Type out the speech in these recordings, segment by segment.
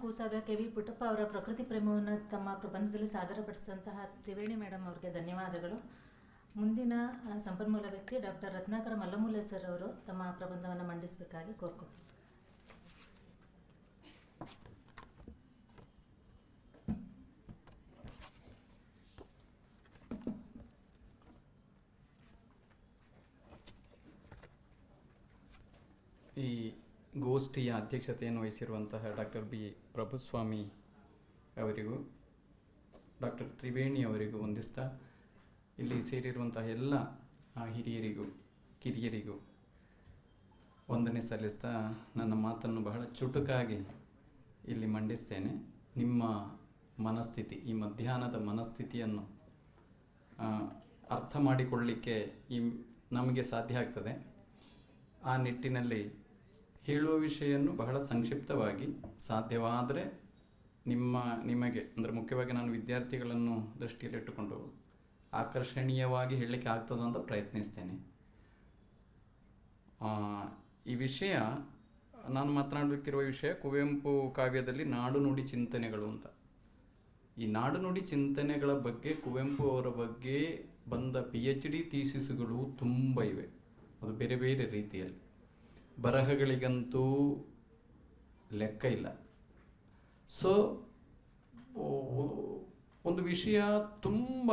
ಕೂಸಾದ K V Puttappa ಅವರ ಪ್ರಕೃತಿ ಪ್ರೇಮವನ್ನು ತಮ್ಮ ಪ್ರಬಂಧದಲ್ಲಿ ಸಾದರಪಡಿಸಿದಂತಹ ತ್ರಿವೇಣಿ ಮೇಡಮ್ ಅವರಿಗೆ ಧನ್ಯವಾದಗಳು. ಮುಂದಿನ ಸಂಪನ್ಮೂಲ ವ್ಯಕ್ತಿ ಡಾಕ್ಟರ್ ರತ್ನಾಕರ ಮಲ್ಲಮೂಲೆ ಸರ್ ಅವರು ತಮ್ಮ ಪ್ರಬಂಧವನ್ನು ಮಂಡಿಸಬೇಕಾಗಿ ಕೋರ್ಕೊಳ್ತೀನಿ ಈ ಗೋಷ್ಠಿಯ ಅಧ್ಯಕ್ಷತೆಯನ್ನು ವಹಿಸಿರುವಂತಹ ಡಾಕ್ಟರ್ ಬಿ. ಪ್ರಭುಸ್ವಾಮಿ ಅವರಿಗೂ, ಡಾಕ್ಟರ್ ತ್ರಿವೇಣಿ ಅವರಿಗೂ ವಂದಿಸ್ತಾ ಇಲ್ಲಿ ಸೇರಿರುವಂತಹ ಎಲ್ಲ ಹಿರಿಯರಿಗೂ, ಕಿರಿಯರಿಗೂ ವಂದನೆ ಸಲ್ಲಿಸ್ತಾ ನನ್ನ ಮಾತನ್ನು ಬಹಳ ಚುಟುಕಾಗಿ ಇಲ್ಲಿ ಮಂಡಿಸ್ತೇನೆ. ನಿಮ್ಮ ಮನಸ್ಥಿತಿ, ಈ ಮಧ್ಯಾಹ್ನದ ಮನಸ್ಥಿತಿಯನ್ನು ಅರ್ಥ ಮಾಡಿಕೊಳ್ಳಲಿಕ್ಕೆ ಈ, ನಮಗೆ ಸಾಧ್ಯ ಆಗ್ತದೆ. ಆ ನಿಟ್ಟಿನಲ್ಲಿ ಹೇಳುವ ವಿಷಯವನ್ನು ಬಹಳ ಸಂಕ್ಷಿಪ್ತವಾಗಿ ಸಾಧ್ಯವಾದರೆ ನಿಮ್ಮ, ನಿಮಗೆ, ಅಂದರೆ ಮುಖ್ಯವಾಗಿ ನಾನು ವಿದ್ಯಾರ್ಥಿಗಳನ್ನು ದೃಷ್ಟಿಯಲ್ಲಿಟ್ಟುಕೊಂಡು ಆಕರ್ಷಣೀಯವಾಗಿ ಹೇಳಲಿಕ್ಕೆ ಆಗ್ತದೆ ಅಂತ ಪ್ರಯತ್ನಿಸ್ತೇನೆ. ಈ ವಿಷಯ ನಾನು ಮಾತನಾಡಬೇಕಿರುವ ವಿಷಯ ಕುವೆಂಪು ಕಾವ್ಯದಲ್ಲಿ ನಾಡು ನುಡಿ ಚಿಂತನೆಗಳು ಅಂತ. ಈ ನಾಡು ನುಡಿ ಚಿಂತನೆಗಳ ಬಗ್ಗೆ ಕುವೆಂಪು ಅವರ ಬಗ್ಗೆ ಬಂದ ಪಿ ಎಚ್ ಡಿ ಥೀಸಿಸ್ಗಳು ತುಂಬ ಇವೆ. ಅದು ಬೇರೆ ಬೇರೆ ರೀತಿಯಲ್ಲಿ. ಬರಹಗಳಿಗಂತೂ ಲೆಕ್ಕ ಇಲ್ಲ. ಸೊ ಒಂದು ವಿಷಯ ತುಂಬ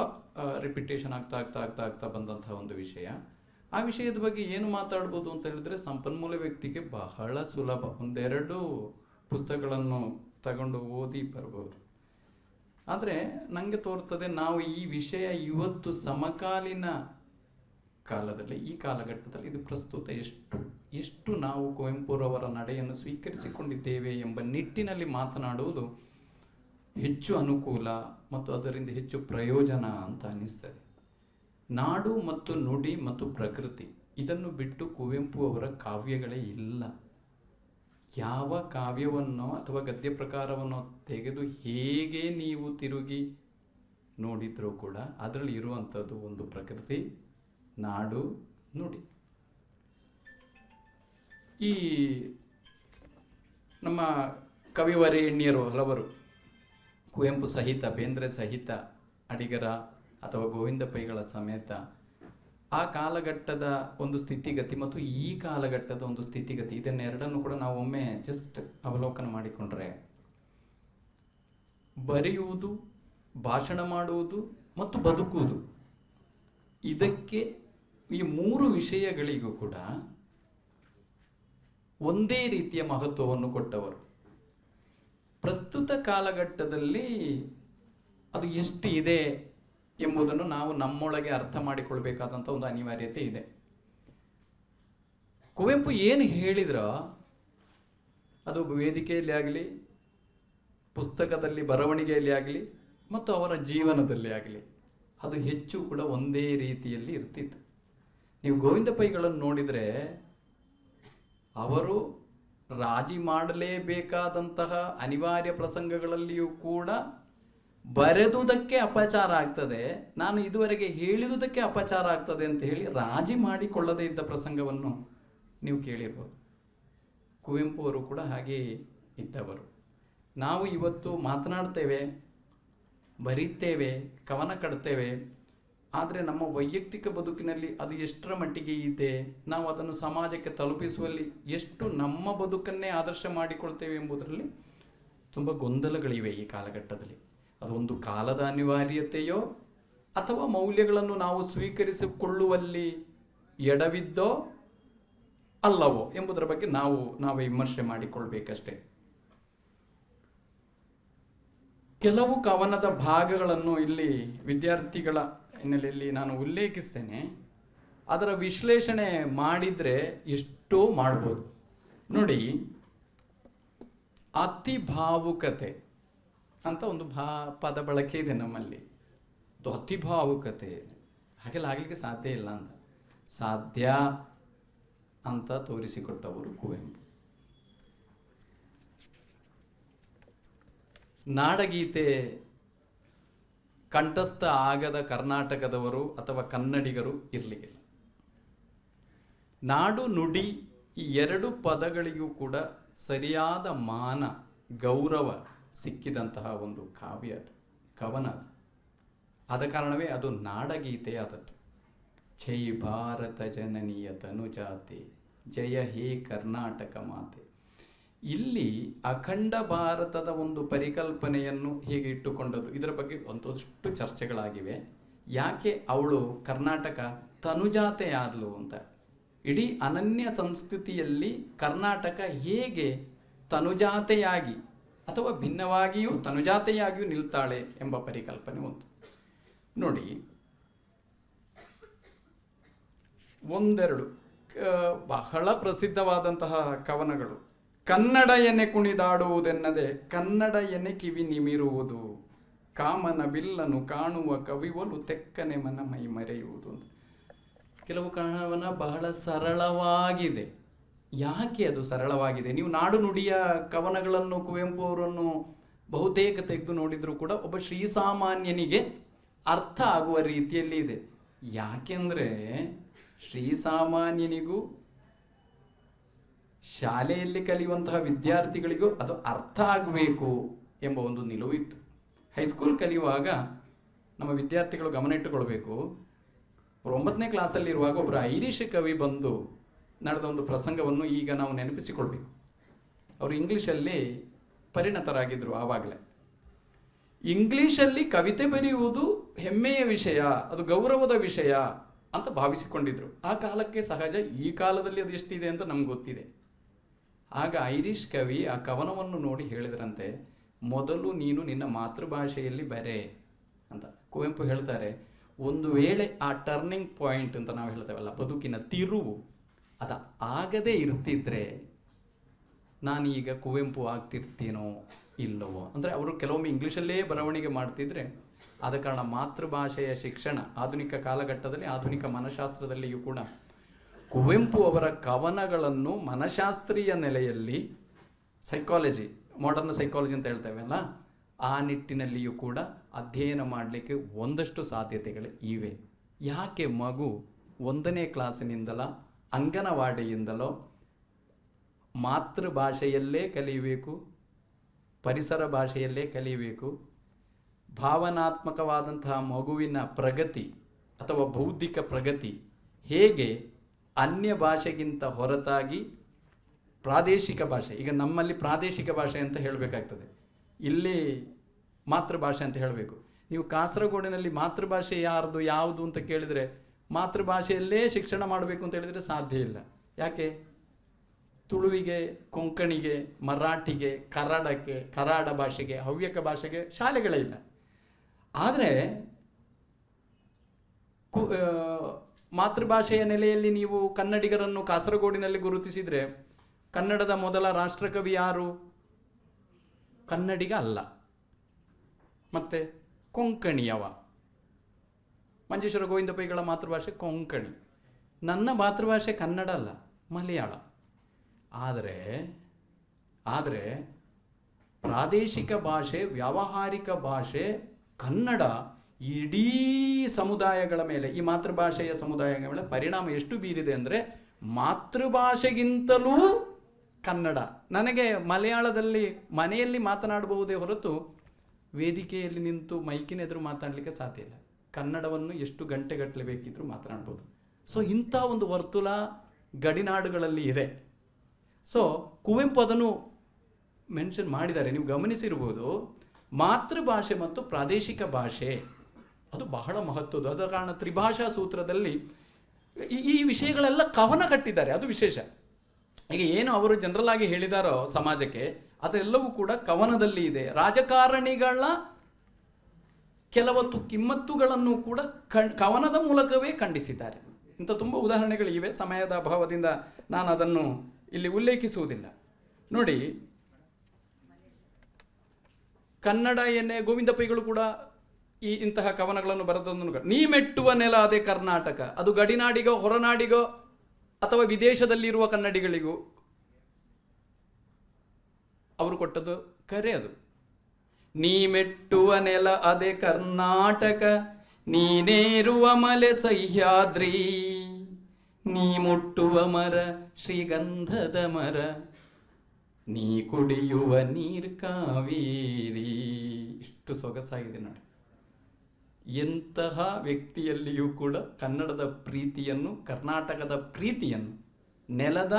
ರಿಪಿಟೇಷನ್ ಆಗ್ತಾ ಆಗ್ತಾ ಆಗ್ತಾ ಆಗ್ತಾ ಬಂದಂತಹ ಒಂದು ವಿಷಯ. ಆ ವಿಷಯದ ಬಗ್ಗೆ ಏನು ಮಾತಾಡ್ಬೋದು ಅಂತ ಹೇಳಿದ್ರೆ ಸಂಪನ್ಮೂಲ ವ್ಯಕ್ತಿಗೆ ಬಹಳ ಸುಲಭ. ಒಂದೆರಡು ಪುಸ್ತಕಗಳನ್ನು ತಗೊಂಡು ಓದಿ ಬರ್ಬೋದು. ಆದರೆ ನನಗೆ ತೋರ್ತದೆ ನಾವು ಈ ವಿಷಯ ಇವತ್ತು ಸಮಕಾಲೀನ ಕಾಲದಲ್ಲಿ, ಈ ಕಾಲಘಟ್ಟದಲ್ಲಿ ಇದು ಪ್ರಸ್ತುತ ಎಷ್ಟು ಎಷ್ಟು ನಾವು ಕುವೆಂಪುರವರ ನಡೆಯನ್ನು ಸ್ವೀಕರಿಸಿಕೊಂಡಿದ್ದೇವೆ ಎಂಬ ನಿಟ್ಟಿನಲ್ಲಿ ಮಾತನಾಡುವುದು ಹೆಚ್ಚು ಅನುಕೂಲ ಮತ್ತು ಅದರಿಂದ ಹೆಚ್ಚು ಪ್ರಯೋಜನ ಅಂತ ಅನ್ನಿಸ್ತದೆ. ನಾಡು ಮತ್ತು ನುಡಿ ಮತ್ತು ಪ್ರಕೃತಿ, ಇದನ್ನು ಬಿಟ್ಟು ಕುವೆಂಪು ಅವರ ಕಾವ್ಯಗಳೇ ಇಲ್ಲ. ಯಾವ ಕಾವ್ಯವನ್ನೋ ಅಥವಾ ಗದ್ಯ ಪ್ರಕಾರವನ್ನು ತೆಗೆದು ಹೇಗೆ ನೀವು ತಿರುಗಿ ನೋಡಿದರೂ ಕೂಡ ಅದರಲ್ಲಿ ಇರುವಂಥದ್ದು ಒಂದು ಪ್ರಕೃತಿ ನಾಡು ನುಡಿ. ಈ ನಮ್ಮ ಕವಿವರೇಣ್ಯರು ಹಲವರು, ಕುವೆಂಪು ಸಹಿತ, ಬೇಂದ್ರೆ ಸಹಿತ, ಅಡಿಗರ ಅಥವಾ ಗೋವಿಂದ ಪೈಗಳ ಸಮೇತ ಆ ಕಾಲಘಟ್ಟದ ಒಂದು ಸ್ಥಿತಿಗತಿ ಮತ್ತು ಈ ಕಾಲಘಟ್ಟದ ಒಂದು ಸ್ಥಿತಿಗತಿ ಇದನ್ನೆರಡನ್ನು ಕೂಡ ನಾವು ಒಮ್ಮೆ ಜಸ್ಟ್ ಅವಲೋಕನ ಮಾಡಿಕೊಂಡ್ರೆ ಬರೆಯುವುದು, ಭಾಷಣ ಮಾಡುವುದು ಮತ್ತು ಬದುಕುವುದು ಇದಕ್ಕೆ ಈ ಮೂರು ವಿಷಯಗಳಿಗೂ ಕೂಡ ಒಂದೇ ರೀತಿಯ ಮಹತ್ವವನ್ನು ಕೊಟ್ಟವರು. ಪ್ರಸ್ತುತ ಕಾಲಘಟ್ಟದಲ್ಲಿ ಅದು ಎಷ್ಟು ಇದೆ ಎಂಬುದನ್ನು ನಾವು ನಮ್ಮೊಳಗೆ ಅರ್ಥ ಮಾಡಿಕೊಳ್ಬೇಕಾದಂಥ ಒಂದು ಅನಿವಾರ್ಯತೆ ಇದೆ. ಕುವೆಂಪು ಏನು ಹೇಳಿದ್ರೋ ಅದು ವೇದಿಕೆಯಲ್ಲಿ ಆಗಲಿ, ಪುಸ್ತಕದಲ್ಲಿ ಬರವಣಿಗೆಯಲ್ಲಿ ಆಗಲಿ, ಮತ್ತು ಅವರ ಜೀವನದಲ್ಲಿ ಆಗಲಿ, ಅದು ಹೆಚ್ಚು ಕೂಡ ಒಂದೇ ರೀತಿಯಲ್ಲಿ ಇರ್ತಿತ್ತು. ನೀವು ಗೋವಿಂದ ಪೈಗಳನ್ನು ನೋಡಿದರೆ ಅವರು ರಾಜಿ ಮಾಡಲೇಬೇಕಾದಂತಹ ಅನಿವಾರ್ಯ ಪ್ರಸಂಗಗಳಲ್ಲಿಯೂ ಕೂಡ ಬರೆದುದಕ್ಕೆ ಅಪಚಾರ ಆಗ್ತದೆ. ನಾನು ಇದುವರೆಗೆ ಹೇಳಿದುದಕ್ಕೆ ಅಪಚಾರ ಆಗ್ತದೆ ಅಂತ ಹೇಳಿ ರಾಜಿ ಮಾಡಿಕೊಳ್ಳದೇ ಇದ್ದ ಪ್ರಸಂಗವನ್ನು ನೀವು ಕೇಳಿರ್ಬೋದು. ಕುವೆಂಪು ಅವರು ಕೂಡ ಹಾಗೆ ಇದ್ದವರು. ನಾವು ಇವತ್ತು ಮಾತನಾಡ್ತೇವೆ, ಬರೀತೇವೆ, ಕವನ ಕಟ್ತೇವೆ ಆದರೆ ನಮ್ಮ ವೈಯಕ್ತಿಕ ಬದುಕಿನಲ್ಲಿ ಅದು ಎಷ್ಟರ ಮಟ್ಟಿಗೆ ಇದೆ, ನಾವು ಅದನ್ನು ಸಮಾಜಕ್ಕೆ ತಲುಪಿಸುವಲ್ಲಿ ಎಷ್ಟು ನಮ್ಮ ಬದುಕನ್ನೇ ಆದರ್ಶ ಮಾಡಿಕೊಳ್ತೇವೆ ಎಂಬುದರಲ್ಲಿ ತುಂಬ ಗೊಂದಲಗಳಿವೆ ಈ ಕಾಲಘಟ್ಟದಲ್ಲಿ. ಅದೊಂದು ಕಾಲದ ಅನಿವಾರ್ಯತೆಯೋ ಅಥವಾ ಮೌಲ್ಯಗಳನ್ನು ನಾವು ಸ್ವೀಕರಿಸಿಕೊಳ್ಳುವಲ್ಲಿ ಎಡವಿದ್ದೋ ಅಲ್ಲವೋ ಎಂಬುದರ ಬಗ್ಗೆ ನಾವು, ನಾವೇ ವಿಮರ್ಶೆ ಮಾಡಿಕೊಳ್ಬೇಕಷ್ಟೇ. ಕೆಲವು ಕವನದ ಭಾಗಗಳನ್ನು ಇಲ್ಲಿ ವಿದ್ಯಾರ್ಥಿಗಳ ಹಿನ್ನೆಲೆಯಲ್ಲಿ ನಾನು ಉಲ್ಲೇಖಿಸ್ತೇನೆ, ಅದರ ವಿಶ್ಲೇಷಣೆ ಮಾಡಿದರೆ ಎಷ್ಟೋ ಮಾಡ್ಬೋದು. ನೋಡಿ ಅತಿ ಭಾವುಕತೆ ಅಂತ ಒಂದು ಭಾ, ಪದ ಬಳಕೆ ಇದೆ ನಮ್ಮಲ್ಲಿ. ಅದು ಅತಿ ಭಾವುಕತೆ ಹಾಗೆಲ್ಲ ಆಗಲಿಕ್ಕೆ ಸಾಧ್ಯ ಇಲ್ಲ ಅಂತ. ಸಾಧ್ಯ ಅಂತ ತೋರಿಸಿಕೊಟ್ಟವರು ಕುವೆಂಪು. ನಾಡಗೀತೆ ಕಂಠಸ್ಥ ಆಗದ ಕರ್ನಾಟಕದವರು ಅಥವಾ ಕನ್ನಡಿಗರು ಇರಲಿಕ್ಕಿಲ್ಲ. ನಾಡು ನುಡಿ ಈ ಎರಡು ಪದಗಳಿಗೂ ಕೂಡ ಸರಿಯಾದ ಮಾನ, ಗೌರವ ಸಿಕ್ಕಿದಂತಹ ಒಂದು ಕಾವ್ಯ ಕವನ ಅದು. ಆದ ಕಾರಣವೇ ಅದು ನಾಡಗೀತೆ ಆದದ್ದು. ಜೈ ಭಾರತ ಜನನೀಯ ತನುಜಾತೆ, ಜಯ ಹೇ ಕರ್ನಾಟಕ ಮಾತೆ. ಇಲ್ಲಿ ಅಖಂಡ ಭಾರತದ ಒಂದು ಪರಿಕಲ್ಪನೆಯನ್ನು ಹೇಗೆ ಇಟ್ಟುಕೊಂಡದ್ದು. ಇದರ ಬಗ್ಗೆ ಒಂದಷ್ಟು ಚರ್ಚೆಗಳಾಗಿವೆ. ಯಾಕೆ ಅವಳು ಕರ್ನಾಟಕ ತನುಜಾತೆಯಾದಳು ಅಂತ? ಇಡೀ ಅನನ್ಯ ಸಂಸ್ಕೃತಿಯಲ್ಲಿ ಕರ್ನಾಟಕ ಹೇಗೆ ತನುಜಾತೆಯಾಗಿ ಅಥವಾ ಭಿನ್ನವಾಗಿಯೂ ತನುಜಾತೆಯಾಗಿಯೂ ನಿಲ್ತಾಳೆ ಎಂಬ ಪರಿಕಲ್ಪನೆ ಒಂದು ನೋಡಿ, ಒಂದೆರಡು ಬಹಳ ಪ್ರಸಿದ್ಧವಾದಂತಹ ಕವನಗಳು. ಕನ್ನಡ ಎನೆ ಕುಣಿದಾಡುವುದೆನ್ನದೆ ಕನ್ನಡ ಎನೆ ಕಿವಿ ನಿಮಿರುವುದು. ಕಾಮನ ಬಿಲ್ಲನು ಕಾಣುವ ಕವಿವಲು ತೆಕ್ಕನೆ ಮನ ಮೈ ಮರೆಯುವುದು. ಕೆಲವು ಕನ್ನಡವನ ಬಹಳ ಸರಳವಾಗಿದೆ. ಯಾಕೆ ಅದು ಸರಳವಾಗಿದೆ? ನೀವು ನಾಡು ನುಡಿಯ ಕವನಗಳನ್ನು ಕುವೆಂಪು ಅವರನ್ನು ಬಹುತೇಕ ತೆಗೆದು ನೋಡಿದರೂ ಕೂಡ ಒಬ್ಬ ಶ್ರೀಸಾಮಾನ್ಯನಿಗೆ ಅರ್ಥ ಆಗುವ ರೀತಿಯಲ್ಲಿ ಇದೆ ಯಾಕೆಂದ್ರೆ ಶ್ರೀಸಾಮಾನ್ಯನಿಗೂ ಶಾಲೆಯಲ್ಲಿ ಕಲಿಯುವಂತಹ ವಿದ್ಯಾರ್ಥಿಗಳಿಗೂ ಅದು ಅರ್ಥ ಆಗಬೇಕು ಎಂಬ ಒಂದು ನಿಲುವು ಇತ್ತು. ಹೈಸ್ಕೂಲ್ ಕಲಿಯುವಾಗ ನಮ್ಮ ವಿದ್ಯಾರ್ಥಿಗಳು ಗಮನ ಇಟ್ಟುಕೊಳ್ಬೇಕು. ಒಂಬತ್ತನೇ ಕ್ಲಾಸಲ್ಲಿರುವಾಗ ಒಬ್ಬರು ಐರಿಷ್ ಕವಿ ಬಂದು ನಡೆದ ಒಂದು ಪ್ರಸಂಗವನ್ನು ಈಗ ನಾವು ನೆನಪಿಸಿಕೊಳ್ಬೇಕು. ಅವರು ಇಂಗ್ಲೀಷಲ್ಲಿ ಪರಿಣತರಾಗಿದ್ದರು ಆವಾಗಲೇ. ಇಂಗ್ಲೀಷಲ್ಲಿ ಕವಿತೆ ಬರೆಯುವುದು ಹೆಮ್ಮೆಯ ವಿಷಯ, ಅದು ಗೌರವದ ವಿಷಯ ಅಂತ ಭಾವಿಸಿಕೊಂಡಿದ್ರು. ಆ ಕಾಲಕ್ಕೆ ಸಹಜ, ಈ ಕಾಲದಲ್ಲಿ ಅದು ಎಷ್ಟಿದೆ ಅಂತ ನಮ್ಗೆ ಗೊತ್ತಿದೆ. ಆಗ ಐರಿಷ್ ಕವಿ ಆ ಕವನವನ್ನು ನೋಡಿ ಹೇಳಿದ್ರಂತೆ, ಮೊದಲು ನೀನು ನಿನ್ನ ಮಾತೃಭಾಷೆಯಲ್ಲಿ ಬರೆ ಅಂತ ಕುವೆಂಪು ಹೇಳ್ತಾರೆ. ಒಂದು ವೇಳೆ ಆ ಟರ್ನಿಂಗ್ ಪಾಯಿಂಟ್ ಅಂತ ನಾವು ಹೇಳ್ತೇವಲ್ಲ, ಬದುಕಿನ ತಿರುವು, ಅದು ಆಗದೇ ಇರ್ತಿದ್ರೆ ನಾನೀಗ ಕುವೆಂಪು ಆಗ್ತಿರ್ತೀನೋ ಇಲ್ಲವೋ? ಅಂದರೆ ಅವರು ಕೆಲವೊಮ್ಮೆ ಇಂಗ್ಲೀಷಲ್ಲೇ ಬರವಣಿಗೆ ಮಾಡ್ತಿದ್ರೆ, ಆದ ಕಾರಣ ಮಾತೃಭಾಷೆಯ ಶಿಕ್ಷಣ ಆಧುನಿಕ ಕಾಲಘಟ್ಟದಲ್ಲಿ ಆಧುನಿಕ ಮನಶಾಸ್ತ್ರದಲ್ಲಿಯೂ ಕೂಡ ಕುವೆಂಪು ಅವರ ಕವನಗಳನ್ನು ಮನಶಾಸ್ತ್ರೀಯ ನೆಲೆಯಲ್ಲಿ ಸೈಕಾಲಜಿ ಮಾಡರ್ನ್ ಸೈಕಾಲಜಿ ಅಂತ ಹೇಳ್ತೇವೆ ಅಲ್ಲ ಆ ನಿಟ್ಟಿನಲ್ಲಿಯೂ ಕೂಡ ಅಧ್ಯಯನ ಮಾಡಲಿಕ್ಕೆ ಒಂದಷ್ಟು ಸಾಧ್ಯತೆಗಳು ಇವೆ. ಯಾಕೆ ಮಗು ಒಂದನೇ ಕ್ಲಾಸಿನಿಂದಲ, ಅಂಗನವಾಡಿಯಿಂದಲೋ, ಮಾತೃಭಾಷೆಯಲ್ಲೇ ಕಲಿಯಬೇಕು ಪರಿಸರ ಭಾಷೆಯಲ್ಲೇ ಕಲಿಯಬೇಕು ಭಾವನಾತ್ಮಕವಾದಂತಹ ಮಗುವಿನ ಪ್ರಗತಿ ಅಥವಾ ಬೌದ್ಧಿಕ ಪ್ರಗತಿ ಹೇಗೆ ಅನ್ಯ ಭಾಷೆಗಿಂತ ಹೊರತಾಗಿ ಪ್ರಾದೇಶಿಕ ಭಾಷೆ, ಈಗ ನಮ್ಮಲ್ಲಿ ಪ್ರಾದೇಶಿಕ ಭಾಷೆ ಅಂತ ಹೇಳಬೇಕಾಗ್ತದೆ. ಇಲ್ಲಿ ಮಾತೃಭಾಷೆ ಅಂತ ಹೇಳಬೇಕು. ನೀವು ಕಾಸರಗೋಡಿನಲ್ಲಿ ಮಾತೃಭಾಷೆ ಯಾರ್ದು, ಯಾವುದು ಅಂತ ಕೇಳಿದರೆ ಮಾತೃಭಾಷೆಯಲ್ಲೇ ಶಿಕ್ಷಣ ಮಾಡಬೇಕು ಅಂತ ಹೇಳಿದರೆ ಸಾಧ್ಯ ಇಲ್ಲ. ಯಾಕೆ? ತುಳುವಿಗೆ, ಕೊಂಕಣಿಗೆ, ಮರಾಠಿಗೆ, ಕರಾಡಕ್ಕೆ, ಕರಾಡ ಭಾಷೆಗೆ, ಹವ್ಯಕ ಭಾಷೆಗೆ ಶಾಲೆಗಳೇ ಇಲ್ಲ. ಆದರೆ ಮಾತೃಭಾಷೆಯ ನೆಲೆಯಲ್ಲಿ ನೀವು ಕನ್ನಡಿಗರನ್ನು ಕಾಸರಗೋಡಿನಲ್ಲಿ ಗುರುತಿಸಿದರೆ ಕನ್ನಡದ ಮೊದಲ ರಾಷ್ಟ್ರಕವಿ ಯಾರು? ಕನ್ನಡಿಗ ಅಲ್ಲ. ಮತ್ತೆ ಕೊಂಕಣಿಯವ ಮಂಜೇಶ್ವರ ಗೋವಿಂದ ಪೈಗಳ ಮಾತೃಭಾಷೆ ಕೊಂಕಣಿ. ನನ್ನ ಮಾತೃಭಾಷೆ ಕನ್ನಡ ಅಲ್ಲ, ಮಲಯಾಳ. ಆದರೆ ಆದರೆ ಪ್ರಾದೇಶಿಕ ಭಾಷೆ, ವ್ಯಾವಹಾರಿಕ ಭಾಷೆ ಕನ್ನಡ ಇಡೀ ಸಮುದಾಯಗಳ ಮೇಲೆ, ಈ ಮಾತೃಭಾಷೆಯ ಸಮುದಾಯಗಳ ಮೇಲೆ ಪರಿಣಾಮ ಎಷ್ಟು ಬೀರಿದೆ ಅಂದರೆ ಮಾತೃಭಾಷೆಗಿಂತಲೂ ಕನ್ನಡ. ನನಗೆ ಮಲಯಾಳದಲ್ಲಿ ಮನೆಯಲ್ಲಿ ಮಾತನಾಡಬಹುದೇ ಹೊರತು ವೇದಿಕೆಯಲ್ಲಿ ನಿಂತು ಮೈಕಿನ ಎದುರು ಮಾತಾಡಲಿಕ್ಕೆ ಸಾಧ್ಯ ಇಲ್ಲ. ಕನ್ನಡವನ್ನು ಎಷ್ಟು ಗಂಟೆಗಟ್ಟಲೆ ಬೇಕಿದ್ರೂ ಮಾತನಾಡ್ಬೋದು. ಸೊ ಇಂಥ ಒಂದು ವರ್ತುಲ ಗಡಿನಾಡುಗಳಲ್ಲಿ ಇದೆ. ಸೊ ಕುವೆಂಪು ಅದನ್ನು ಮೆನ್ಷನ್ ಮಾಡಿದ್ದಾರೆ. ನೀವು ಗಮನಿಸಿರ್ಬೋದು, ಮಾತೃಭಾಷೆ ಮತ್ತು ಪ್ರಾದೇಶಿಕ ಭಾಷೆ ಅದು ಬಹಳ ಮಹತ್ವದ್ದು. ಅದ ಕಾರಣ ತ್ರಿಭಾಷಾ ಸೂತ್ರದಲ್ಲಿ ಈ ವಿಷಯಗಳೆಲ್ಲ ಕವನ ಕಟ್ಟಿದ್ದಾರೆ. ಅದು ವಿಶೇಷ. ಈಗ ಏನು ಅವರು ಜನರಲ್ ಆಗಿ ಹೇಳಿದಾರೋ ಸಮಾಜಕ್ಕೆ, ಅದೆಲ್ಲವೂ ಕೂಡ ಕವನದಲ್ಲಿ ಇದೆ. ರಾಜಕಾರಣಿಗಳ ಕೆಲವತ್ತು ಕಿಮ್ಮತ್ತುಗಳನ್ನು ಕೂಡ ಕವನದ ಮೂಲಕವೇ ಖಂಡಿಸಿದ್ದಾರೆ. ಇಂಥ ತುಂಬ ಉದಾಹರಣೆಗಳಿವೆ. ಸಮಯದ ಅಭಾವದಿಂದ ನಾನು ಅದನ್ನು ಇಲ್ಲಿ ಉಲ್ಲೇಖಿಸುವುದಿಲ್ಲ. ನೋಡಿ, ಕನ್ನಡ ಎನ್ನೆ ಗೋವಿಂದ ಪೈಗಳು ಕೂಡ ಈ ಇಂತಹ ಕವನಗಳನ್ನು ಬರೆದನ್ನು ನೀ ಮೆಟ್ಟುವ ನೆಲ ಅದೇ ಕರ್ನಾಟಕ. ಅದು ಗಡಿನಾಡಿಗೋ, ಹೊರನಾಡಿಗೋ, ಅಥವಾ ವಿದೇಶದಲ್ಲಿರುವ ಕನ್ನಡಿಗಳಿಗೂ. ಅವರು ಕೊಟ್ಟದ್ದು ಕರೆ ಅದು. ನೀ ಮೆಟ್ಟುವ ನೆಲ ಅದೇ ಕರ್ನಾಟಕ. ನೀನೇರುವ ಮಲೆ ಸಹ್ಯಾದ್ರಿ. ನೀ ಮುಟ್ಟುವ ಮರ ಶ್ರೀಗಂಧದ ಮರ. ನೀ ಕುಡಿಯುವ ನೀರ್ ಕಾವೇರಿ. ಇಷ್ಟು ಸೊಗಸಾಗಿದೆ ನೋಡಿ. ಎಂತಹ ವ್ಯಕ್ತಿಯಲ್ಲಿಯೂ ಕೂಡ ಕನ್ನಡದ ಪ್ರೀತಿಯನ್ನು, ಕರ್ನಾಟಕದ ಪ್ರೀತಿಯನ್ನು, ನೆಲದ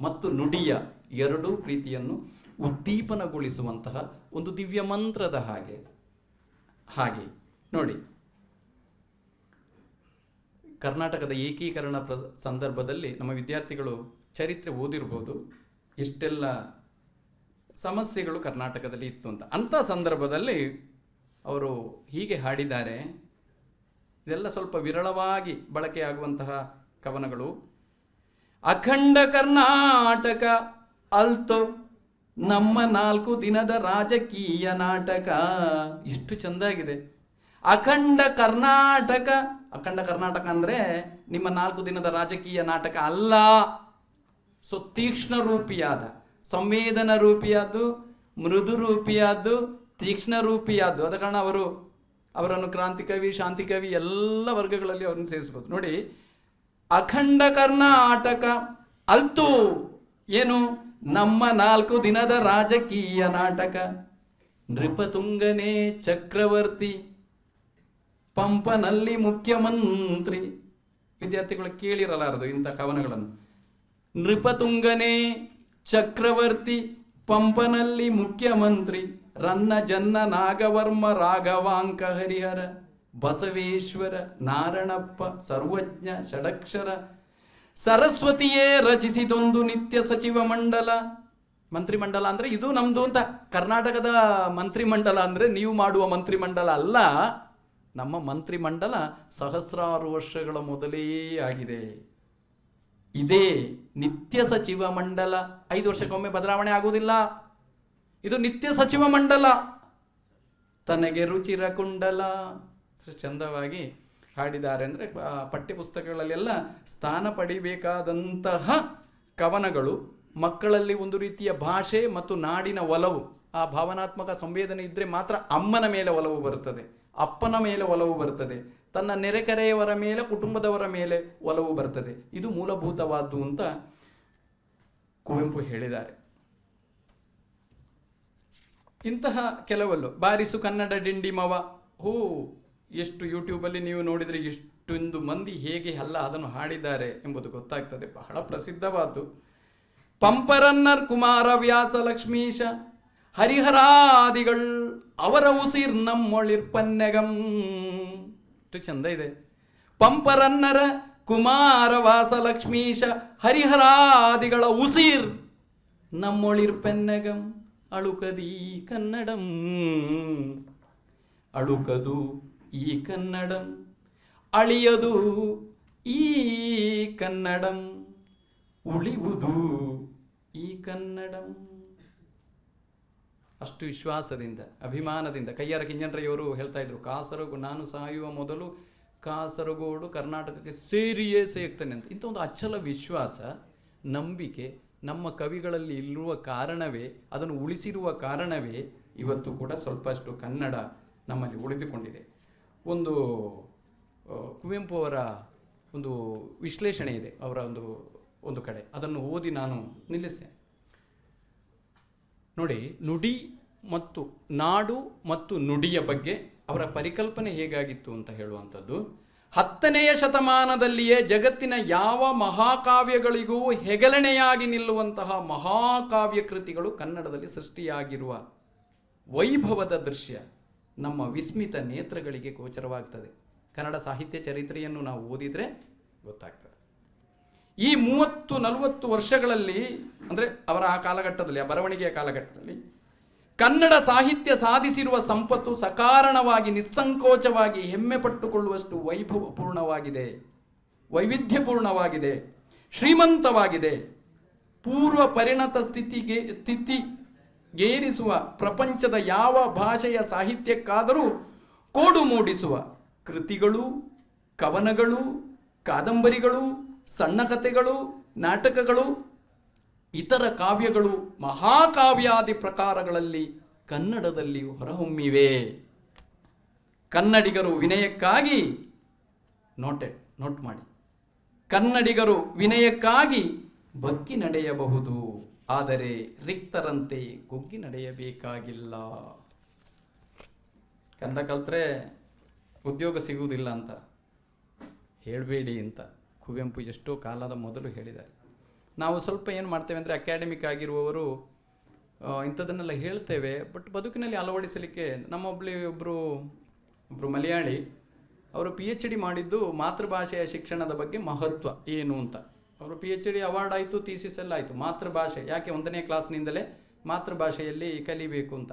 ಮತ್ತು ನುಡಿಯ ಎರಡೂ ಪ್ರೀತಿಯನ್ನು ಉದ್ದೀಪನಗೊಳಿಸುವಂತಹ ಒಂದು ದಿವ್ಯ ಮಂತ್ರದ ಹಾಗೆ ಹಾಗೆ. ನೋಡಿ, ಕರ್ನಾಟಕದ ಏಕೀಕರಣ ಪ್ರ ಸಂದರ್ಭದಲ್ಲಿ ನಮ್ಮ ವಿದ್ಯಾರ್ಥಿಗಳು ಚರಿತ್ರೆ ಓದಿರ್ಬೋದು, ಇಷ್ಟೆಲ್ಲ ಸಮಸ್ಯೆಗಳು ಕರ್ನಾಟಕದಲ್ಲಿ ಇತ್ತು ಅಂತ. ಅಂಥ ಸಂದರ್ಭದಲ್ಲಿ ಅವರು ಹೀಗೆ ಹಾಡಿದ್ದಾರೆ, ಇದೆಲ್ಲ ಸ್ವಲ್ಪ ವಿರಳವಾಗಿ ಬಳಕೆಯಾಗುವಂತಹ ಕವನಗಳು. ಅಖಂಡ ಕರ್ನಾಟಕ ಅಲ್ತೋ, ನಮ್ಮ ನಾಲ್ಕು ದಿನದ ರಾಜಕೀಯ ನಾಟಕ. ಇಷ್ಟು ಚೆಂದಾಗಿದೆ. ಅಖಂಡ ಕರ್ನಾಟಕ ಅಖಂಡ ಕರ್ನಾಟಕ ಅಂದರೆ ನಿಮ್ಮ ನಾಲ್ಕು ದಿನದ ರಾಜಕೀಯ ನಾಟಕ ಅಲ್ಲ. ಸೊ ತೀಕ್ಷ್ಣ ರೂಪಿಯಾದ, ಸಂವೇದನ ರೂಪಿಯಾದ್ದು, ಮೃದು ರೂಪಿಯಾದ್ದು ತೀಕ್ಷ್ಣ ರೂಪಿಯಾದ್ದು ಆದ ಕಾರಣ ಅವರು ಅವರನ್ನು ಕ್ರಾಂತಿಕವಿ, ಶಾಂತಿಕವಿ ಎಲ್ಲ ವರ್ಗಗಳಲ್ಲಿ ಅವರನ್ನು ಸೇರಿಸ್ಬೋದು. ನೋಡಿ, ಅಖಂಡ ಕರ್ನಾಟಕ ಅಲ್ತು ಏನು? ನಮ್ಮ ನಾಲ್ಕು ದಿನದ ರಾಜಕೀಯ ನಾಟಕ. ನೃಪತುಂಗನೇ ಚಕ್ರವರ್ತಿ, ಪಂಪನಲ್ಲಿ ಮುಖ್ಯಮಂತ್ರಿ. ವಿದ್ಯಾರ್ಥಿಗಳು ಕೇಳಿರಲಾರದು ಇಂಥ ಕವನಗಳನ್ನು. ನೃಪತುಂಗನೇ ಚಕ್ರವರ್ತಿ, ಪಂಪನಲ್ಲಿ ಮುಖ್ಯಮಂತ್ರಿ. ರನ್ನ ಜನ್ನ ನಾಗವರ್ಮ ರಾಘವಾಂಕ ಹರಿಹರ, ಬಸವೇಶ್ವರ, ನಾರಣಪ್ಪ, ಸರ್ವಜ್ಞ, ಷಡಕ್ಷರ. ಸರಸ್ವತಿಯೇ ರಚಿಸಿದೊಂದು ನಿತ್ಯ ಸಚಿವ ಮಂಡಲ. ಮಂತ್ರಿಮಂಡಲ ಅಂದ್ರೆ ಇದು ನಮ್ದು ಅಂತ. ಕರ್ನಾಟಕದ ಮಂತ್ರಿಮಂಡಲ ಅಂದ್ರೆ ನೀವು ಮಾಡುವ ಮಂತ್ರಿಮಂಡಲ ಅಲ್ಲ. ನಮ್ಮ ಮಂತ್ರಿಮಂಡಲ ಸಹಸ್ರಾರು ವರ್ಷಗಳ ಮೊದಲೇ ಆಗಿದೆ. ಇದೇ ನಿತ್ಯ ಸಚಿವ ಮಂಡಲ. ಐದು ವರ್ಷಕ್ಕೊಮ್ಮೆ ಬದಲಾವಣೆ ಆಗುವುದಿಲ್ಲ. ಇದು ನಿತ್ಯ ಸಚಿವ ಮಂಡಲ. ತನಗೆ ರುಚಿರ ಕುಂಡಲ ಚಂದವಾಗಿ ಹಾಡಿದ್ದಾರೆ ಅಂದರೆ ಪಠ್ಯಪುಸ್ತಕಗಳಲ್ಲೆಲ್ಲ ಸ್ಥಾನ ಪಡಿಬೇಕಾದಂತಹ ಕವನಗಳು, ಮಕ್ಕಳಲ್ಲಿ ಒಂದು ರೀತಿಯ ಭಾಷೆ ಮತ್ತು ನಾಡಿನ ಒಲವು. ಆ ಭಾವನಾತ್ಮಕ ಸಂವೇದನೆ ಇದ್ದರೆ ಮಾತ್ರ ಅಮ್ಮನ ಮೇಲೆ ಒಲವು ಬರುತ್ತದೆ, ಅಪ್ಪನ ಮೇಲೆ ಒಲವು ಬರುತ್ತದೆ, ತನ್ನ ನೆರೆಕರೆಯವರ ಮೇಲೆ, ಕುಟುಂಬದವರ ಮೇಲೆ ಒಲವು ಬರ್ತದೆ ಇದು ಮೂಲಭೂತವಾದ್ದು ಅಂತ ಕುವೆಂಪು ಹೇಳಿದ್ದಾರೆ. ಇಂತಹ ಕೆಲವಲ್ಲು. ಬಾರಿಸು ಕನ್ನಡ ಡಿಂಡಿಮವ ಹೋ, ಎಷ್ಟು ಯೂಟ್ಯೂಬಲ್ಲಿ ನೀವು ನೋಡಿದರೆ ಎಷ್ಟೊಂದು ಮಂದಿ ಹೇಗೆ ಅಲ್ಲ ಅದನ್ನು ಹಾಡಿದ್ದಾರೆ ಎಂಬುದು ಗೊತ್ತಾಗ್ತದೆ. ಬಹಳ ಪ್ರಸಿದ್ಧವಾದ್ದು. ಪಂಪರನ್ನರ್ ಕುಮಾರ ವ್ಯಾಸ ಲಕ್ಷ್ಮೀಶ ಹರಿಹರಾದಿಗಳು, ಅವರ ಉಸಿರ್ ನಮ್ಮೊಳಿರ್ಪನ್ನೆಗಂ. ಎಷ್ಟು ಚಂದ ಇದೆ. ಪಂಪರನ್ನರ ಕುಮಾರ ವಾಸ ಲಕ್ಷ್ಮೀಶ ಹರಿಹರಾದಿಗಳ ಉಸಿರ್ ನಮ್ಮೊಳಿರ್ಪೆನ್ನಗಂ. ಅಳುಕದೀ ಕನ್ನಡಂ. ಅಳುಕದು ಈ ಕನ್ನಡಂ. ಅಳಿಯದು ಈ ಕನ್ನಡಂ. ಉಳಿವುದು ಈ ಕನ್ನಡಂ. ಅಷ್ಟು ವಿಶ್ವಾಸದಿಂದ, ಅಭಿಮಾನದಿಂದ ಕಯ್ಯಾರ ಕಿಂಜನರಯ್ಯವರು ಹೇಳ್ತಾ ಇದ್ರು, ಕಾಸರಗು ನಾನು ಸಾಯುವ ಮೊದಲು ಕಾಸರಗೋಡು ಕರ್ನಾಟಕಕ್ಕೆ ಸೇರಿಯೇ ಸೇರ್ತಾನೆ ಅಂತ. ಇಂಥ ಒಂದು ಅಚ್ಚಲ ವಿಶ್ವಾಸ, ನಂಬಿಕೆ ನಮ್ಮ ಕವಿಗಳಲ್ಲಿ ಇರುವ ಕಾರಣವೇ, ಅದನ್ನು ಉಳಿಸಿರುವ ಕಾರಣವೇ ಇವತ್ತು ಕೂಡ ಸ್ವಲ್ಪಷ್ಟು ಕನ್ನಡ ನಮ್ಮಲ್ಲಿ ಉಳಿದುಕೊಂಡಿದೆ. ಒಂದು ಕುವೆಂಪು ಅವರ ಒಂದು ವಿಶ್ಲೇಷಣೆ ಇದೆ, ಅವರ ಒಂದು ಒಂದು ಕಡೆ. ಅದನ್ನು ಓದಿ ನಾನು ನಿಲ್ಲಿಸ್ತೇನೆ. ನೋಡಿ, ನುಡಿ ಮತ್ತು ನಾಡು ಮತ್ತು ನುಡಿಯ ಬಗ್ಗೆ ಅವರ ಪರಿಕಲ್ಪನೆ ಹೇಗಾಗಿತ್ತು ಅಂತ ಹೇಳುವಂಥದ್ದು ಹತ್ತನೆಯ ಶತಮಾನದಲ್ಲಿಯೇ ಜಗತ್ತಿನ ಯಾವ ಮಹಾಕಾವ್ಯಗಳಿಗೂ ಹೆಗಲಣೆಯಾಗಿ ನಿಲ್ಲುವಂತಹ ಮಹಾಕಾವ್ಯ ಕೃತಿಗಳು ಕನ್ನಡದಲ್ಲಿ ಸೃಷ್ಟಿಯಾಗಿರುವ ವೈಭವದ ದೃಶ್ಯ ನಮ್ಮ ವಿಸ್ಮಿತ ನೇತ್ರಗಳಿಗೆ ಗೋಚರವಾಗ್ತದೆ. ಕನ್ನಡ ಸಾಹಿತ್ಯ ಚರಿತ್ರೆಯನ್ನು ನಾವು ಓದಿದರೆ ಗೊತ್ತಾಗ್ತದೆ. ಈ ಮೂವತ್ತು ನಲವತ್ತು ವರ್ಷಗಳಲ್ಲಿ, ಅಂದರೆ ಅವರ ಆ ಕಾಲಘಟ್ಟದಲ್ಲಿ, ಆ ಬರವಣಿಗೆಯ ಕಾಲಘಟ್ಟದಲ್ಲಿ ಕನ್ನಡ ಸಾಹಿತ್ಯ ಸಾಧಿಸಿರುವ ಸಂಪತ್ತು ಸಕಾರಣವಾಗಿ, ನಿಸ್ಸಂಕೋಚವಾಗಿ ಹೆಮ್ಮೆ ಪಟ್ಟುಕೊಳ್ಳುವಷ್ಟು ವೈಭವಪೂರ್ಣವಾಗಿದೆ. ವೈವಿಧ್ಯಪೂರ್ಣವಾಗಿದೆ. ಶ್ರೀಮಂತವಾಗಿದೆ. ಪೂರ್ವ ಪರಿಣತ ಸ್ಥಿತಿಗೆ ಸ್ಥಿತಿಗೇರಿಸುವ ಪ್ರಪಂಚದ ಯಾವ ಭಾಷೆಯ ಸಾಹಿತ್ಯಕ್ಕಾದರೂ ಕೋಡು ಮೂಡಿಸುವ ಕೃತಿಗಳು, ಕವನಗಳು, ಕಾದಂಬರಿಗಳು, ಸಣ್ಣ ಕಥೆಗಳು, ನಾಟಕಗಳು ಇತರ ಕಾವ್ಯಗಳು ಮಹಾಕಾವ್ಯಾದಿ ಪ್ರಕಾರಗಳಲ್ಲಿ ಕನ್ನಡದಲ್ಲಿ ಹೊರಹೊಮ್ಮಿವೆ. ಕನ್ನಡಿಗರು ವಿನಯಕ್ಕಾಗಿ ನೋಟೆಡ್ ನೋಟ್ ಮಾಡಿ. ಕನ್ನಡಿಗರು ವಿನಯಕ್ಕಾಗಿ ಬಗ್ಗಿ ನಡೆಯಬಹುದು, ಆದರೆ ರಿಕ್ತರಂತೆ ಕುಗ್ಗಿ ನಡೆಯಬೇಕಾಗಿಲ್ಲ. ಕನ್ನಡ ಕಲ್ತ್ರೆ ಉದ್ಯೋಗ ಸಿಗುವುದಿಲ್ಲ ಅಂತ. ಹೇಳಬೇಡಿ ಅಂತ. ಕುವೆಂಪು ಎಷ್ಟೋ ಕಾಲದ ಮೊದಲು ಹೇಳಿದ್ದಾರೆ. ನಾವು ಸ್ವಲ್ಪ ಏನು ಮಾಡ್ತೇವೆ ಅಂದರೆ ಅಕಾಡೆಮಿಕ್ ಆಗಿರುವವರು ಇಂಥದ್ದನ್ನೆಲ್ಲ ಹೇಳ್ತೇವೆ. ಬಟ್ ಬದುಕಿನಲ್ಲಿ ಅಳವಡಿಸಲಿಕ್ಕೆ ನಮ್ಮೊಬ್ಳಿ ಒಬ್ಬರು ಒಬ್ಬರು ಮಲಯಾಳಿ, ಅವರು ಪಿ ಎಚ್ ಡಿ ಮಾಡಿದ್ದು ಮಾತೃಭಾಷೆಯ ಶಿಕ್ಷಣದ ಬಗ್ಗೆ ಮಹತ್ವ ಏನು ಅಂತ. ಅವರು ಪಿ ಎಚ್ ಡಿ ಅವಾರ್ಡ್ ಆಯಿತು ಥೀಸಿಸ್ ಎಲ್ಲ ಆಯಿತು, ಮಾತೃಭಾಷೆ. ಯಾಕೆ ಒಂದನೇ ಕ್ಲಾಸ್ನಿಂದಲೇ ಮಾತೃಭಾಷೆಯಲ್ಲಿ ಕಲಿಬೇಕು ಅಂತ.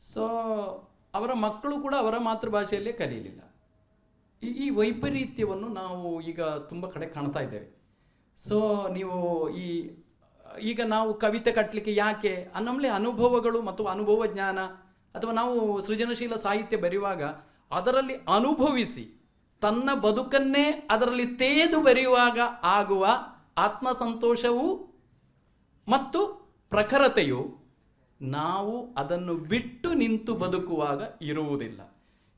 ಸೊ ಅವರ ಮಕ್ಕಳು ಕೂಡ ಅವರ ಮಾತೃಭಾಷೆಯಲ್ಲೇ ಕಲಿಯಲಿಲ್ಲ ಈ- ಈ ವೈಪರೀತ್ಯವನ್ನು ನಾವು ಈಗ ತುಂಬ ಕಡೆ ಕಾಣ್ತಾ ಇದ್ದೇವೆ. ಸೊ ನೀವು ಈ, ಈಗ ನಾವು ಕವಿತೆ ಕಟ್ಟಲಿಕ್ಕೆ ಯಾಕೆ? ನಮ್ಮಲ್ಲಿ ಅನುಭವಗಳು ಮತ್ತು ಅನುಭವ ಜ್ಞಾನ ಅಥವಾ ನಾವು ಸೃಜನಶೀಲ ಸಾಹಿತ್ಯ ಬರೆಯುವಾಗ ಅದರಲ್ಲಿ ಅನುಭವಿಸಿ, ತನ್ನ ಬದುಕನ್ನೇ ಅದರಲ್ಲಿ ತೇದು ಬರೆಯುವಾಗ ಆಗುವ ಆತ್ಮಸಂತೋಷವು ಮತ್ತು ಪ್ರಖರತೆಯು ನಾವು ಅದನ್ನು ಬಿಟ್ಟು ನಿಂತು ಬದುಕುವಾಗ ಇರುವುದಿಲ್ಲ.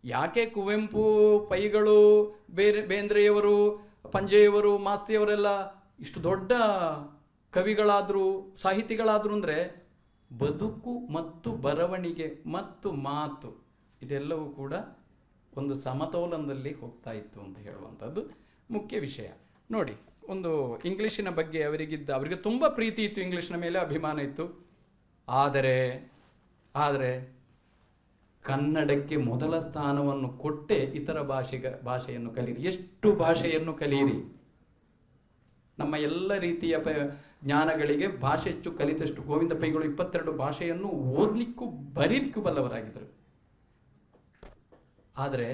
ಯಾಕೆ ಕುವೆಂಪು, ಪೈಗಳು, ಬೇರೆ, ಬೇಂದ್ರೆಯವರು, ಪಂಜೆಯವರು, ಮಾಸ್ತಿಯವರೆಲ್ಲ ಇಷ್ಟು ದೊಡ್ಡ ಕವಿಗಳಾದರೂ, ಸಾಹಿತಿಗಳಾದರೂ ಅಂದರೆ ಬದುಕು ಮತ್ತು ಬರವಣಿಗೆ ಮತ್ತು ಮಾತು ಇದೆಲ್ಲವೂ ಕೂಡ ಒಂದು ಸಮತೋಲನದಲ್ಲಿ ಹೋಗ್ತಾ ಇತ್ತು ಅಂತ ಹೇಳುವಂಥದ್ದು ಮುಖ್ಯ ವಿಷಯ. ನೋಡಿ, ಒಂದು ಇಂಗ್ಲೀಷಿನ ಬಗ್ಗೆ ಅವರಿಗಿದ್ದ, ಅವರಿಗೆ ತುಂಬ ಪ್ರೀತಿ ಇತ್ತು ಇಂಗ್ಲೀಷಿನ ಮೇಲೆ, ಅಭಿಮಾನ ಇತ್ತು. ಆದರೆ ಆದರೆ ಕನ್ನಡಕ್ಕೆ ಮೊದಲ ಸ್ಥಾನವನ್ನು ಕೊಟ್ಟೆ ಇತರ ಭಾಷೆಗ, ಭಾಷೆಯನ್ನು ಕಲೀರಿ. ಎಷ್ಟು ಭಾಷೆಯನ್ನು ಕಲಿಯಿರಿ ನಮ್ಮ ಎಲ್ಲ ರೀತಿಯ ಪ ಜ್ಞಾನಗಳಿಗೆ ಭಾಷೆ ಹೆಚ್ಚು ಕಲಿತಷ್ಟು ಗೋವಿಂದ ಪೈಗಳು ಇಪ್ಪತ್ತೆರಡು ಭಾಷೆಯನ್ನು ಓದಲಿಕ್ಕೂ ಬರೀಲಿಕ್ಕೂ ಬಲ್ಲವರಾಗಿದ್ದರು. ಆದರೆ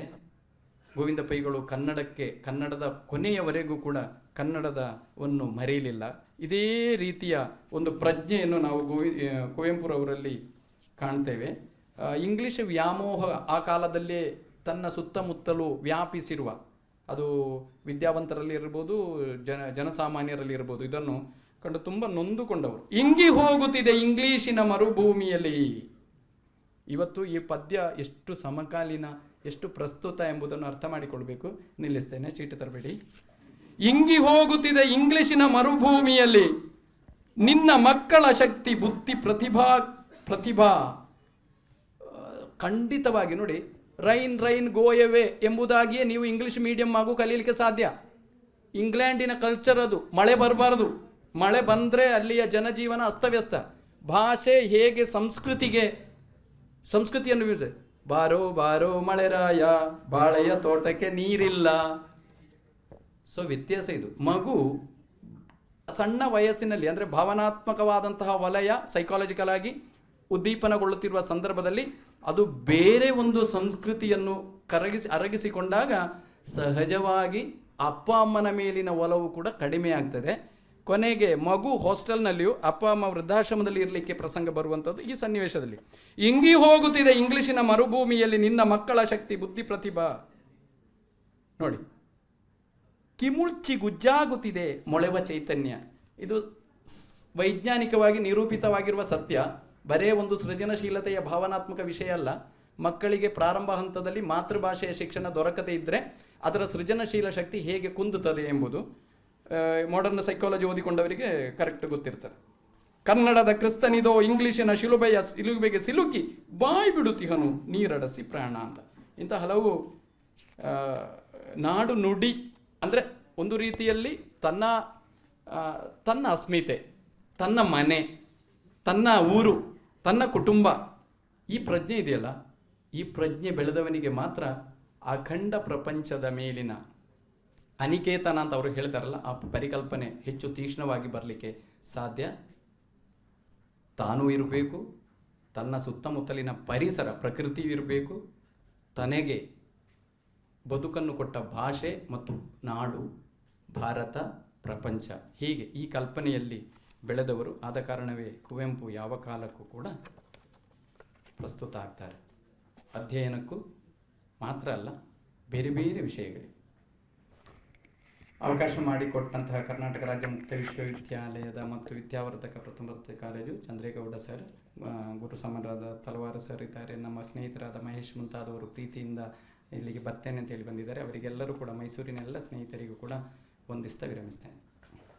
ಗೋವಿಂದ ಪೈಗಳು ಕನ್ನಡಕ್ಕೆ, ಕನ್ನಡದ ಕೊನೆಯವರೆಗೂ ಕೂಡ ಕನ್ನಡದವನ್ನು ಮರೆಯಲಿಲ್ಲ. ಇದೇ ರೀತಿಯ ಒಂದು ಪ್ರಜ್ಞೆಯನ್ನು ನಾವು ಗೋವಿ ಕುವೆಂಪುರವರಲ್ಲಿ ಕಾಣ್ತೇವೆ. ಇಂಗ್ಲಿಷ್ ವ್ಯಾಮೋಹ ಆ ಕಾಲದಲ್ಲೇ ತನ್ನ ಸುತ್ತಮುತ್ತಲೂ ವ್ಯಾಪಿಸಿರುವ ಅದು ವಿದ್ಯಾವಂತರಲ್ಲಿ ಇರ್ಬೋದು ಜನ ಜನಸಾಮಾನ್ಯರಲ್ಲಿ ಇರ್ಬೋದು ಇದನ್ನು ಕಂಡು ತುಂಬ ನೊಂದುಕೊಂಡವರು. ಇಂಗಿ ಹೋಗುತ್ತಿದೆ ಇಂಗ್ಲೀಷಿನ ಮರುಭೂಮಿಯಲ್ಲಿ. ಇವತ್ತು ಈ ಪದ್ಯ ಎಷ್ಟು ಸಮಕಾಲೀನ, ಎಷ್ಟು ಪ್ರಸ್ತುತ ಎಂಬುದನ್ನು ಅರ್ಥ ಮಾಡಿಕೊಳ್ಬೇಕು. ನಿಲ್ಲಿಸ್ತೇನೆ, ಚೀಟಿ ತರಬೇಡಿ. ಇಂಗಿ ಹೋಗುತ್ತಿದೆ ಇಂಗ್ಲಿಷಿನ ಮರುಭೂಮಿಯಲ್ಲಿ. ನಿನ್ನ ಮಕ್ಕಳ ಶಕ್ತಿ, ಬುದ್ಧಿ, ಪ್ರತಿಭಾ ಪ್ರತಿಭಾ ಖಂಡಿತವಾಗಿ ನೋಡಿ ರೈನ್ ರೈನ್ ಗೋಯವೇ ಎಂಬುದಾಗಿಯೇ ನೀವು ಇಂಗ್ಲಿಷ್ ಮೀಡಿಯಂ ಹಾಗೂ ಕಲೀಲಿಕ್ಕೆ ಸಾಧ್ಯ. ಇಂಗ್ಲೆಂಡಿನ ಕಲ್ಚರ್ ಅದು. ಮಳೆ ಬರಬಾರದು. ಮಳೆ ಬಂದರೆ ಅಲ್ಲಿಯ ಜನಜೀವನ ಅಸ್ತವ್ಯಸ್ತ. ಭಾಷೆ ಹೇಗೆ ಸಂಸ್ಕೃತಿಗೆ ಸಂಸ್ಕೃತಿಯನ್ನು ಬೀರ್ತದೆ ಬಾರೋ ಬಾರೋ ಮಳೆರಾಯ ಬಾಳೆಯ ತೋಟಕ್ಕೆ ನೀರಿಲ್ಲ. ಸೊ ವ್ಯತ್ಯಾಸ ಇದು. ಮಗು ಸಣ್ಣ ವಯಸ್ಸಿನಲ್ಲಿ, ಅಂದರೆ ಭಾವನಾತ್ಮಕವಾದಂತಹ ವಲಯ ಸೈಕಾಲಜಿಕಲ್ ಆಗಿ ಉದ್ದೀಪನಗೊಳ್ಳುತ್ತಿರುವ ಸಂದರ್ಭದಲ್ಲಿ ಅದು ಬೇರೆ ಒಂದು ಸಂಸ್ಕೃತಿಯನ್ನು ಕರಗಿಸಿ, ಅರಗಿಸಿಕೊಂಡಾಗ ಸಹಜವಾಗಿ ಅಪ್ಪ ಅಮ್ಮನ ಮೇಲಿನ ಒಲವು ಕೂಡ ಕಡಿಮೆ ಆಗ್ತದೆ. ಕೊನೆಗೆ ಮಗು ಹಾಸ್ಟೆಲ್ನಲ್ಲಿಯೂ ಅಪ್ಪ ಅಮ್ಮ ವೃದ್ಧಾಶ್ರಮದಲ್ಲಿ ಇರಲಿಕ್ಕೆ ಪ್ರಸಂಗ ಬರುವಂಥದ್ದು ಈ ಸನ್ನಿವೇಶದಲ್ಲಿ. ಇಂಗಿ ಹೋಗುತ್ತಿದೆ, ಇಂಗ್ಲಿಷಿನ ಮರುಭೂಮಿಯಲ್ಲಿ ನಿನ್ನ ಮಕ್ಕಳ ಶಕ್ತಿ, ಬುದ್ಧಿ ಪ್ರತಿಭಾ. ನೋಡಿ. ಕಿಮುಳ್ಚಿ ಗುಜ್ಜಾಗುತ್ತಿದೆ ಮೊಳೆವ ಚೈತನ್ಯ. ಇದು ವೈಜ್ಞಾನಿಕವಾಗಿ ನಿರೂಪಿತವಾಗಿರುವ ಸತ್ಯ. ಬರೇ ಒಂದು ಸೃಜನಶೀಲತೆಯ ಭಾವನಾತ್ಮಕ ವಿಷಯ ಅಲ್ಲ. ಮಕ್ಕಳಿಗೆ ಪ್ರಾರಂಭ ಹಂತದಲ್ಲಿ ಮಾತೃಭಾಷೆಯ ಶಿಕ್ಷಣ ದೊರಕದೇ ಇದ್ದರೆ ಅದರ ಸೃಜನಶೀಲ ಶಕ್ತಿ ಹೇಗೆ ಕುಂದುತ್ತದೆ ಎಂಬುದು ಮಾಡರ್ನ್ ಸೈಕಾಲಜಿ ಓದಿಕೊಂಡವರಿಗೆ ಕರೆಕ್ಟ್ ಗೊತ್ತಿರ್ತದೆ. ಕನ್ನಡದ ಕ್ರಿಸ್ತನಿದೋ ಇಂಗ್ಲೀಷಿನ ಶಿಲುಬೆಯ ಸಿಲುಬೆಗೆ ಸಿಲುಕಿ ಬಾಯಿ ಬಿಡುತ್ತಿಹನು ನೀರಡಸಿ ಪ್ರಾಣ ಅಂತ. ಇಂಥ ಹಲವು ನಾಡು ನುಡಿ, ಅಂದರೆ ಒಂದು ರೀತಿಯಲ್ಲಿ ತನ್ನ ತನ್ನ ಅಸ್ಮಿತೆ, ತನ್ನ ಮನೆ, ತನ್ನ ಊರು ತನ್ನ ಕುಟುಂಬ, ಈ ಪ್ರಜ್ಞೆ ಇದೆಯಲ್ಲ? ಈ ಪ್ರಜ್ಞೆ ಬೆಳೆದವನಿಗೆ ಮಾತ್ರ ಅಖಂಡ ಪ್ರಪಂಚದ ಮೇಲಿನ ಅನಿಕೇತನ ಅಂತ ಅವರು ಹೇಳ್ತಾರಲ್ಲ, ಆ ಪರಿಕಲ್ಪನೆ ಹೆಚ್ಚು ತೀಕ್ಷ್ಣವಾಗಿ ಬರಲಿಕ್ಕೆ ಸಾಧ್ಯ? ತಾನೂ ಇರಬೇಕು, ತನ್ನ ಸುತ್ತಮುತ್ತಲಿನ ಪರಿಸರ, ಪ್ರಕೃತಿ ಇರಬೇಕು, ತನಗೆ ಬದುಕನ್ನು ಕೊಟ್ಟ ಭಾಷೆ ಮತ್ತು ನಾಡು, ಭಾರತ, ಪ್ರಪಂಚ. ಹೀಗೆ ಈ ಕಲ್ಪನೆಯಲ್ಲಿ ಬೆಳೆದವರು, ಆದ ಕಾರಣವೇ ಕುವೆಂಪು ಯಾವ ಕಾಲಕ್ಕೂ ಕೂಡ ಪ್ರಸ್ತುತ ಆಗ್ತಾರೆ. ಅಧ್ಯಯನಕ್ಕೂ ಮಾತ್ರ ಅಲ್ಲ, ಬೇರೆ ಬೇರೆ ವಿಷಯಗಳಿಗೆ ಅವಕಾಶ ಮಾಡಿಕೊಟ್ಟಂತಹ ಕರ್ನಾಟಕ ರಾಜ್ಯ ಮುಕ್ತ ವಿಶ್ವವಿದ್ಯಾಲಯದ ಮತ್ತು ವಿದ್ಯಾವರ್ಧಕ ಪ್ರಥಮ ದರ್ಜೆ ಕಾಲೇಜು ಚಂದ್ರೇಗೌಡ ಸರ್ ಗುರು ಸಮರಾದ ತಲವಾರ ಸರ್ ಇದ್ದಾರೆ. ನಮ್ಮ ಸ್ನೇಹಿತರಾದ ಮಹೇಶ್ ಮುಂತಾದವರು ಪ್ರೀತಿಯಿಂದ ಇಲ್ಲಿಗೆ ಬರ್ತೇನೆ ಅಂತೇಳಿ ಬಂದಿದ್ದಾರೆ. ಅವರಿಗೆಲ್ಲರೂ ಕೂಡ ಮೈಸೂರಿನ ಎಲ್ಲ ಸ್ನೇಹಿತರಿಗೂ ಕೂಡ ವಂದಿಸ್ತಾ ವಿರಮಿಸ್ತೇನೆ.